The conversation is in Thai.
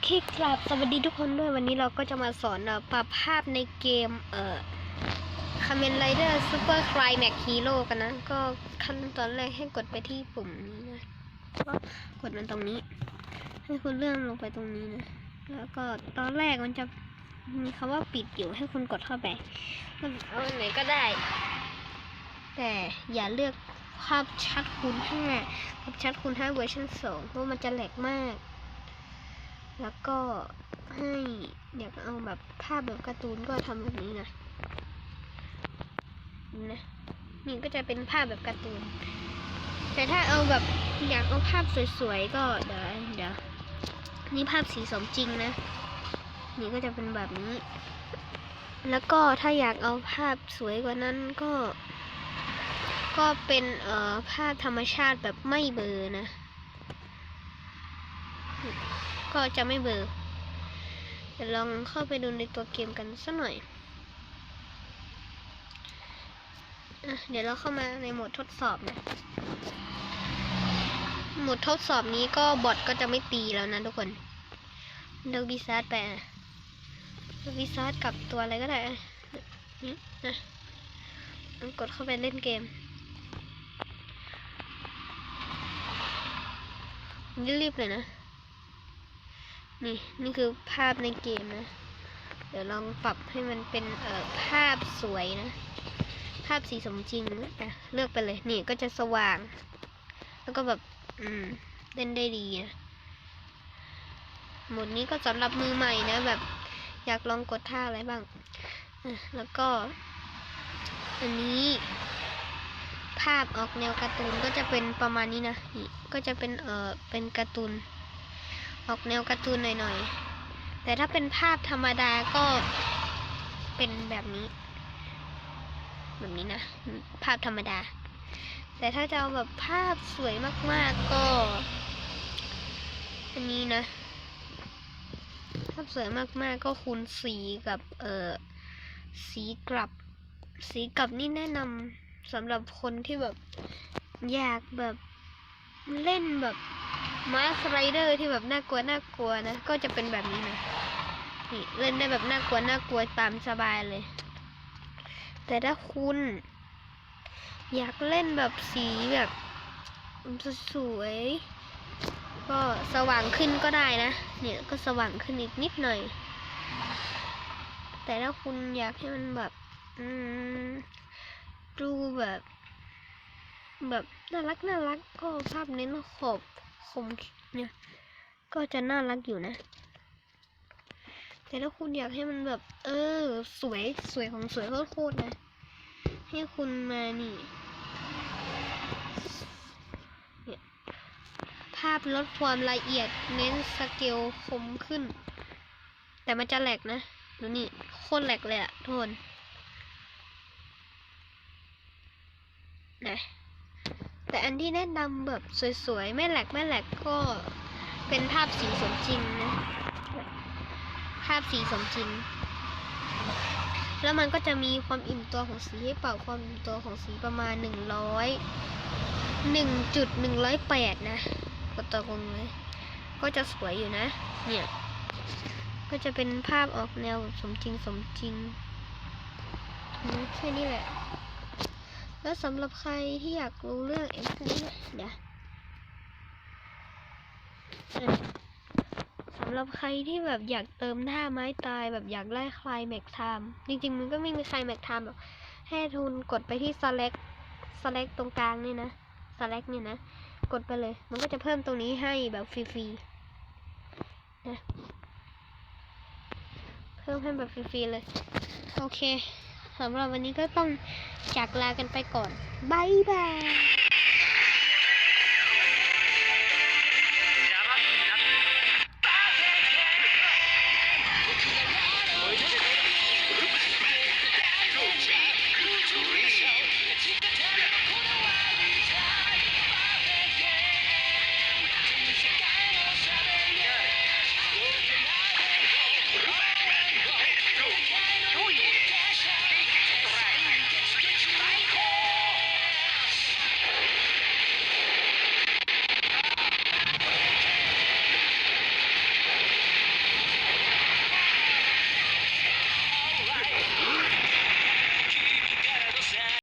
อเคครับ สวัสดีทุกคนด้วยวันนี้เราก็จะมาสอนปรับภาพในเกม เอ่อคาเมนไรเดอร์ซูเปอร์คลายแม็กฮีโร่กันนะ ก็ขั้นตอนแรกให้กดไปที่ปุ่มนี้นะก็กดมันตรงนี้ ให้คุณเลื่อนลงไปตรงนี้นะ แล้วก็ตอนแรกมันจะมีคำว่าปิดอยู่ให้คุณกดเข้าไปมันเอาไหนก็ได้ แต่อย่าเลือกภาพชัดคูณห้าภาพชัดคูณห้าเวอร์ชันสองเพราะมันจะแหลกมาก แล้วก็ให้อยากเอาแบบภาพแบบการ์ตูนก็ทำแบบนี้นะนะนี่ก็จะเป็นภาพแบบการ์ตูน แต่ถ้าเอาแบบอยากเอาภาพสวยๆก็เดี๋ยวเดี๋ยวนี่ภาพสีสมจริงนะ นี่ก็จะเป็นแบบนี้ แล้วก็ถ้าอยากเอาภาพสวยกว่านั้นก็ ก็เป็นเอ่อภาพธรรมชาติแบบไม่เบลอนะ ก็จะไม่เบลอร์เดี๋ยวลองเข้าไปดูในตัวเกมกันสักหน่อยเดี๋ยวเราเข้ามาในโหมดทดสอบนะโหมดทดสอบนี้ก็บอทก็จะไม่ตีแล้วนะทุกคนเลือกวิซาร์ดไปอะเดลวิซาร์ดกับตัวอะไรก็ได้นี่นะกดเข้าไปเล่นเกมรีบเลยนะ นี่นี่คือภาพในเกมนะ เดี๋ยวลองปรับให้มันเป็นเอ่อภาพสวยนะ ภาพสีสมจริงนะอะเลือกไปเลยนี่ก็จะสว่าง แล้วก็แบบอืมเล่นได้ดีนะหมดนี้ก็สำหรับมือใหม่นะ แบบอยากลองกดท่าอะไรบ้าง แล้วก็ อันนี้ ภาพออกแนวการ์ตูนก็จะเป็นประมาณนี้นะนี่ก็จะเป็นเอ่อเป็นการ์ตูน ออกแนวการ์ตูนหน่อยๆ แต่ถ้าเป็นภาพธรรมดาก็เป็นแบบนี้ แบบนี้นะ ภาพธรรมดา แต่ถ้าจะเอาแบบภาพสวยมากๆก็ อันนี้นะภาพสวยมากๆก็คูณสีกับเอ่อสีกลับ สีกลับนี่แนะนำสำหรับคนที่แบบอยากแบบเล่นแบบ มาสไรเดอร์ที่แบบน่ากลัวน่ากลัวนะ ก็จะเป็นแบบนี้นะนี่เล่นได้แบบน่ากลัวน่ากลัวตามสบายเลย แต่ถ้าคุณ อยากเล่นแบบสีแบบสวยก็สว่างขึ้นก็ได้นะ เนี่ยก็สว่างขึ้นอีกนิดหน่อย แต่ถ้าคุณอยากให้มันแบบดูแบบ แบบน่ารักน่ารักก็ภาพเน้นขอบ คมเนี่ย ก็จะน่ารักอยู่นะ แต่ถ้าคุณอยากให้มันแบบ เออ สวยสวยของสวยโคตรๆนะ ให้คุณมานี่เนี่ยภาพลดความละเอียดเน้นสเกลคมขึ้น แต่มันจะแหลกนะดูนี่โคตรแหลกเลยอะทุกคนนะ แต่อันที่แนะนำแบบสวยๆ ไม่แหลกไม่แหลกก็เป็นภาพสีสมจริงนะภาพสีสมจริง แล้วมันก็จะมีความอิ่มตัวของสีให้เป่าความอิ่มตัวของสีประมาณหนึ่งร้อยหนึ่งจุดหนึ่งร้อยแปดนะกดตัวกลงเลยก็จะสวยอยู่นะ เนี่ย ก็จะเป็นภาพออกแนวสมจริงสมจริงแค่นี้แหละ แล้วสำหรับใครที่อยากรู้เรื่องเอ็กซ์นี้นะเดี๋ยวสำหรับใครที่แบบอยากเติมท่าไม้ตายแบบอยากไล่คลายแม็กไทม์จริงๆ มันก็ไม่มีใคลายแม็กไทม์หรอกให้ทุนกดไปที่ select select ตรงกลางนี่นะ select นี่นะ กดไปเลย มันก็จะเพิ่มตรงนี้ให้แบบฟรีๆนะเพิ่มให้แบบฟรีๆเลย โอเค สำหรับวันนี้ก็ต้องจากลากันไปก่อนบายบาย